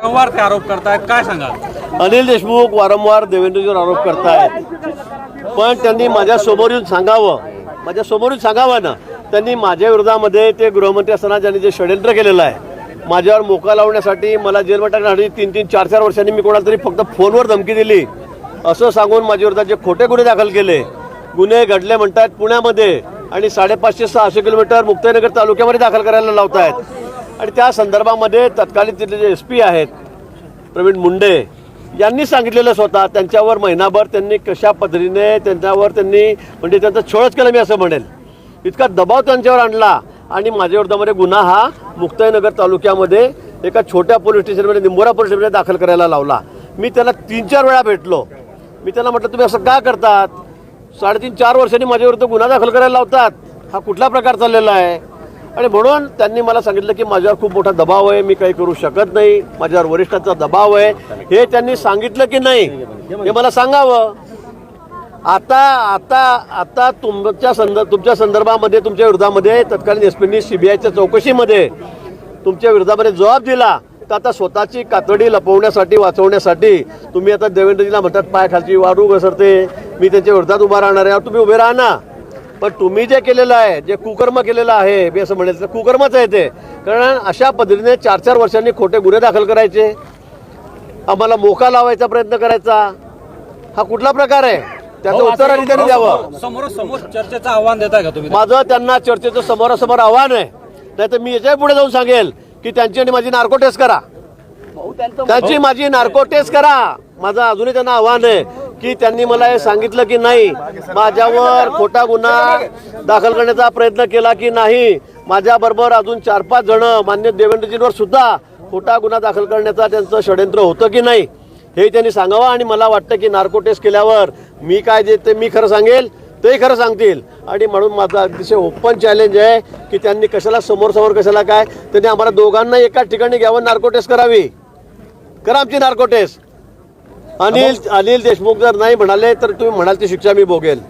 वारंवार ते आरोप करतायत काय सांगाल? अनिल देशमुख वारंवार देवेंद्रजीवर आरोप करतायत. पण त्यांनी माझ्यासमोर येऊन सांगावं. माझ्यासमोर येऊन सांगावं ना. त्यांनी माझ्या विरोधामध्ये ते गृहमंत्री असताना ज्यांनी जे षडयंत्र केलेलं आहे माझ्यावर मोका लावण्यासाठी मला जेलमध्ये टाकण्यासाठी तीन तीन चार चार वर्षांनी मी कोणाला तरी फक्त फोनवर धमकी दिली. असं सांगून माझ्या विरोधात जे खोटे गुन्हे दाखल केले गुन्हे घडले म्हणतात पुण्यामध्ये आणि साडेपाचशे सहाशे किलोमीटर मुक्ताईनगर तालुक्यामध्ये दाखल करायला लावतायत. आणि त्या संदर्भामध्ये तत्कालीन तिथले जे एस पी आहेत प्रवीण मुंडे यांनी सांगितलेलं स्वतः त्यांच्यावर महिनाभर त्यांनी कशा पद्धतीने त्यांच्यावर त्यांनी म्हणजे त्यांचा छोळच केला मी असं म्हणेल. इतका दबाव त्यांच्यावर आणला आणि माझ्या विरोधामध्ये गुन्हा हा मुक्ताईनगर तालुक्यामध्ये एका छोट्या पोलीस स्टेशनमध्ये निंबोरा पोलीस स्टेशनमध्ये दाखल करायला लावला. मी त्याला तीन चार वेळा भेटलो. मी त्याला म्हटलं तुम्ही असं का करतात? साडेतीन चार वर्षांनी माझ्याविरुद्ध गुन्हा दाखल करायला लावतात. हा कुठला प्रकार चाललेला आहे? आणि म्हणून त्यांनी मला सांगितलं की माझ्यावर खूप मोठा दबाव आहे मी काही करू शकत नाही माझ्यावर वरिष्ठांचा दबाव आहे. हे त्यांनी सांगितलं की नाही हे मला सांगावं. आता आता आता तुमच्या संद तुमच्या संदर्भामध्ये तुमच्या विरोधामध्ये तत्कालीन एस पीनी सीबीआयच्या चौकशीमध्ये तुमच्या विरोधामध्ये जबाब दिला तर आता स्वतःची कातडी लपवण्यासाठी वाचवण्यासाठी तुम्ही आता देवेंद्रजीला म्हणतात पाय खालची वारू घसरते मी त्यांच्या विरोधात उभा राहणार आहे तुम्ही उभे राहा ना. पण तुम्ही जे केलेलं आहे जे कुकर्म केलेलं आहे मी असं म्हणेल तर कुकर्मच आहे ते. कारण अशा पद्धतीने चार चार वर्षांनी खोटे गुन्हे दाखल करायचे. आम्हाला मोका लावायचा प्रयत्न करायचा. हा कुठला प्रकार आहे? त्याचं उत्तर आणि त्यांनी द्यावं. समोर समोर चर्चेचं आव्हान देताय का तुम्ही? माझं त्यांना चर्चेचं समोरासमोर आव्हान आहे. नाही तर मी याच्यापुढे जाऊन सांगेल की त्यांची आणि माझी नार्को टेस्ट करा. त्यांची माझी नार्को टेस्ट करा. माझं अजूनही त्यांना आव्हान आहे. की त्यांनी मला हे सांगितलं की नाही माझ्यावर खोटा गुन्हा दाखल करण्याचा प्रयत्न केला की नाही. माझ्याबरोबर अजून चार पाच जण मान्य देवेंद्रजींवर सुद्धा खोटा गुन्हा दाखल करण्याचा त्यांचं षडयंत्र होतं की नाही हे त्यांनी सांगावं आणि मला वाटतं की नार्को टेस्ट केल्यावर मी काय जे ते मी खरं सांगेल ते खरं सांगतील. आणि म्हणून माझं अतिशय ओपन चॅलेंज आहे की त्यांनी कशाला समोर समोर कशाला काय त्यांनी आम्हाला दोघांना एकाच ठिकाणी घ्यावं नार्को टेस्ट करावी. करा आमची नार्को टेस्ट अनिल अनिल देशमुख जर नाही म्हणाले तर तुम्ही म्हणाल ती शिक्षा मी भोगेल